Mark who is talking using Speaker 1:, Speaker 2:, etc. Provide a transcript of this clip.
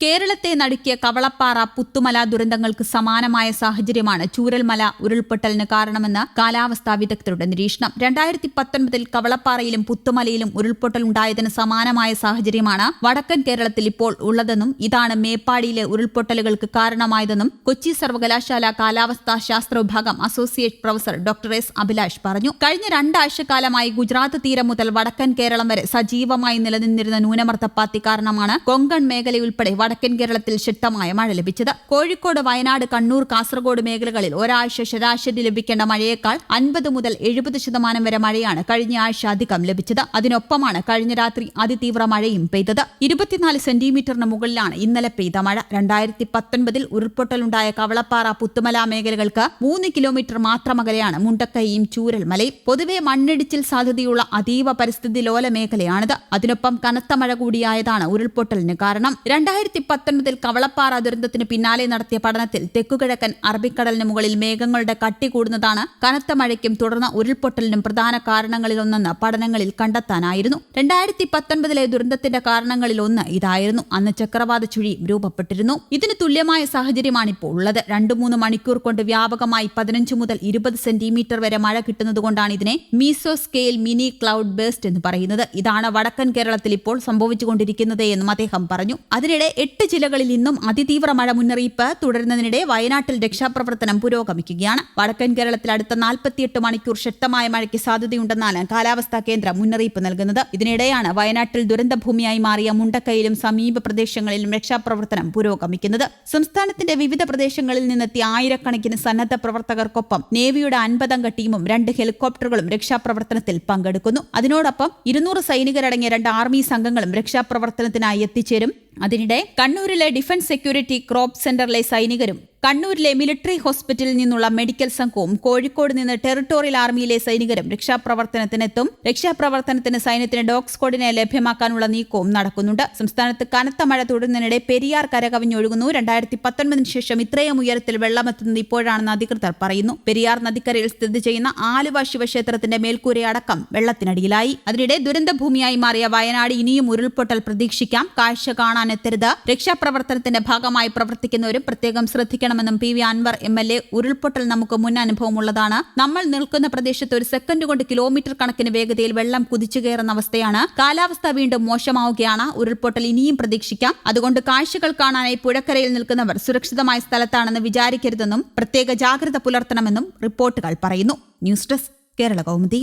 Speaker 1: കേരളത്തെ നടുക്കിയ കവളപ്പാറ പുത്തുമല ദുരന്തങ്ങൾക്ക് സമാനമായ സാഹചര്യമാണ് ചൂരൽമല ഉരുൾപൊട്ടലിന് കാരണമെന്ന് കാലാവസ്ഥാ വിദഗ്ധരുടെ നിരീക്ഷണം. രണ്ടായിരത്തി പത്തൊൻപതിൽ കവളപ്പാറയിലും പുത്തുമലയിലും ഉരുൾപൊട്ടൽ ഉണ്ടായതിന് സമാനമായ സാഹചര്യമാണ് വടക്കൻ കേരളത്തിൽ ഇപ്പോൾ ഉള്ളതെന്നും ഇതാണ് മേപ്പാടിയിലെ ഉരുൾപൊട്ടലുകൾക്ക് കാരണമായതെന്നും കൊച്ചി സർവകലാശാല കാലാവസ്ഥാ ശാസ്ത്ര വിഭാഗം associate professor doctor S. Abhilash പറഞ്ഞു. കഴിഞ്ഞ രണ്ടാഴ്ചക്കാലമായി ഗുജറാത്ത് തീരം മുതൽ വടക്കൻ കേരളം വരെ സജീവമായി നിലനിന്നിരുന്ന ന്യൂനമർദ്ദപ്പാത്തി കാരണമാണ് കൊങ്കൺ മേഖലയുൾപ്പെടെ വടക്കൻ കേരളത്തിൽ ശക്തമായ മഴ ലഭിച്ചത്. കോഴിക്കോട് വയനാട് കണ്ണൂർ കാസർഗോഡ് മേഖലകളിൽ ഒരാഴ്ച ശരാശരി ലഭിക്കേണ്ട മഴയേക്കാൾ അൻപത് മുതൽ എഴുപത് ശതമാനം വരെ മഴയാണ് കഴിഞ്ഞ ആഴ്ച അധികം ലഭിച്ചത്. അതിനൊപ്പമാണ് കഴിഞ്ഞ രാത്രി അതിതീവ്ര മഴയും പെയ്തത്. ഇരുപത്തിനാല് സെന്റിമീറ്ററിന് മുകളിലാണ് ഇന്നലെ പെയ്ത മഴ. രണ്ടായിരത്തി പത്തൊൻപതിൽ ഉരുൾപൊട്ടലുണ്ടായ കവളപ്പാറ പുത്തുമല മേഖലകൾക്ക് മൂന്ന് കിലോമീറ്റർ മാത്രം അകലെയാണ് മുണ്ടക്കൈയും ചൂരൽമലയും. പൊതുവെ മണ്ണിടിച്ചിൽ സാധ്യതയുള്ള അതീവ പരിസ്ഥിതി ലോല മേഖലയാണിത്. അതിനൊപ്പം കനത്ത മഴ കൂടിയായതാണ് ഉരുൾപൊട്ടലിന് കാരണം. രണ്ടായിരത്തി പത്തൊൻപതിൽ കവളപ്പാറ ദുരന്തത്തിന് പിന്നാലെ നടത്തിയ പഠനത്തിൽ തെക്കുകിഴക്കൻ അറബിക്കടലിന് മുകളിൽ മേഘങ്ങളുടെ കട്ടി കൂടുന്നതാണ് കനത്ത മഴയ്ക്കും തുടർന്ന് ഉരുൾപൊട്ടലിനും പ്രധാന കാരണങ്ങളിലൊന്നെന്ന് പഠനങ്ങളിൽ കണ്ടെത്താനായിരുന്നു. രണ്ടായിരത്തി പത്തൊൻപതിലെ ദുരന്തത്തിന്റെ കാരണങ്ങളിൽ ഒന്ന് ഇതായിരുന്നു. അന്ന് ചക്രവാത ചുഴിയും രൂപപ്പെട്ടിരുന്നു. ഇതിന് തുല്യമായ സാഹചര്യമാണ് ഇപ്പോൾ ഉള്ളത്. രണ്ടു മൂന്ന് മണിക്കൂർ കൊണ്ട് വ്യാപകമായി പതിനഞ്ച് മുതൽ ഇരുപത് സെന്റിമീറ്റർ വരെ മഴ കിട്ടുന്നതുകൊണ്ടാണ് ഇതിനെ meso scale mini cloud burst എന്ന് പറയുന്നത്. ഇതാണ് വടക്കൻ കേരളത്തിൽ ഇപ്പോൾ സംഭവിച്ചുകൊണ്ടിരിക്കുന്നത് എന്നും അദ്ദേഹം പറഞ്ഞു. അതിനിടെ എട്ട് ജില്ലകളിൽ ഇന്നും അതിതീവ്ര മഴ മുന്നറിയിപ്പ് തുടരുന്നതിനിടെ വയനാട്ടിൽ രക്ഷാപ്രവർത്തനം പുരോഗമിക്കുകയാണ്. വടക്കൻ കേരളത്തിൽ അടുത്ത നാൽപ്പത്തിയെട്ട് മണിക്കൂർ ശക്തമായ മഴയ്ക്ക് സാധ്യതയുണ്ടെന്നാണ് കാലാവസ്ഥാ കേന്ദ്രം മുന്നറിയിപ്പ് നൽകുന്നത്. ഇതിനിടെയാണ് വയനാട്ടിൽ ദുരന്തഭൂമിയായി മാറിയ മുണ്ടക്കയിലും സമീപ പ്രദേശങ്ങളിലും രക്ഷാപ്രവർത്തനം പുരോഗമിക്കുന്നത്. സംസ്ഥാനത്തിന്റെ വിവിധ പ്രദേശങ്ങളിൽ നിന്നെത്തിയ ആയിരക്കണക്കിന് സന്നദ്ധ പ്രവർത്തകർക്കൊപ്പം നേവിയുടെ അൻപതംഗ ടീമും രണ്ട് ഹെലികോപ്റ്ററുകളും രക്ഷാപ്രവർത്തനത്തിൽ പങ്കെടുക്കുന്നു. അതിനോടൊപ്പം ഇരുന്നൂറ് സൈനികരടങ്ങിയ രണ്ട് ആർമി സംഘങ്ങളും രക്ഷാപ്രവർത്തനത്തിനായി എത്തിച്ചേരും. അതിനിടെ കണ്ണൂരിലെ ഡിഫൻസ് സെക്യൂരിറ്റി ക്രോപ്പ് സെന്ററിലെ സൈനികരും കണ്ണൂരിലെ മിലിറ്ററി ഹോസ്പിറ്റലിൽ നിന്നുള്ള മെഡിക്കൽ സംഘവും കോഴിക്കോട് നിന്ന് ടെറിട്ടോറിയൽ ആർമിയിലെ സൈനികരും രക്ഷാപ്രവർത്തനത്തിനെത്തും രക്ഷാപ്രവർത്തനത്തിന് സൈന്യത്തിന് ഡോഗ് സ്ക്വാഡിനെ ലഭ്യമാക്കാനുള്ള നീക്കവും നടക്കുന്നുണ്ട്. സംസ്ഥാനത്ത് കനത്ത മഴ തുടരുന്നതിനിടെ പെരിയാർ കരകവിഞ്ഞൊഴുകുന്നു. രണ്ടായിരത്തി പത്തൊൻപതിന് ശേഷം ഇത്രയും ഉയരത്തിൽ വെള്ളമെത്തുന്നത് ഇപ്പോഴാണെന്ന് അധികൃതർ പറയുന്നു. പെരിയാർ നദിക്കരയിൽ സ്ഥിതി ചെയ്യുന്ന ആലുവ ശിവക്ഷേത്രത്തിന്റെ മേൽക്കൂരയടക്കം വെള്ളത്തിനടിയിലായി. അതിനിടെ ദുരന്തഭൂമിയായി മാറിയ വയനാട് ഇനിയും ഉരുൾപൊട്ടൽ പ്രതീക്ഷിക്കാം. കാഴ്ച കാണാനെത്തരുത്. രക്ഷാപ്രവർത്തനത്തിന്റെ ഭാഗമായി പ്രവർത്തിക്കുന്നവരും പ്രത്യേകം ശ്രദ്ധിക്കണമെന്നും P V Anvar M L A ഉരുൾപൊട്ടൽ നമുക്ക് മുൻ അനുഭവമുള്ളതാണ് നമ്മൾ നിൽക്കുന്ന പ്രദേശത്ത് ഒരു സെക്കൻഡ് കൊണ്ട് കിലോമീറ്റർ കണക്കിന് വേഗതയിൽ വെള്ളം കുതിച്ചു കയറുന്ന അവസ്ഥയാണ്. കാലാവസ്ഥ വീണ്ടും മോശമാവുകയാണ്. ഉരുൾപൊട്ടൽ ഇനിയും പ്രതീക്ഷിക്കാം. അതുകൊണ്ട് കാഴ്ചകൾ കാണാനായി പുഴക്കരയിൽ നിൽക്കുന്നവർ സുരക്ഷിതമായ സ്ഥലത്താണെന്ന് വിചാരിക്കരുതെന്നും പ്രത്യേക ജാഗ്രത പുലർത്തണമെന്നും റിപ്പോർട്ടുകൾ പറയുന്നു. News desk Kerala Kaumudi.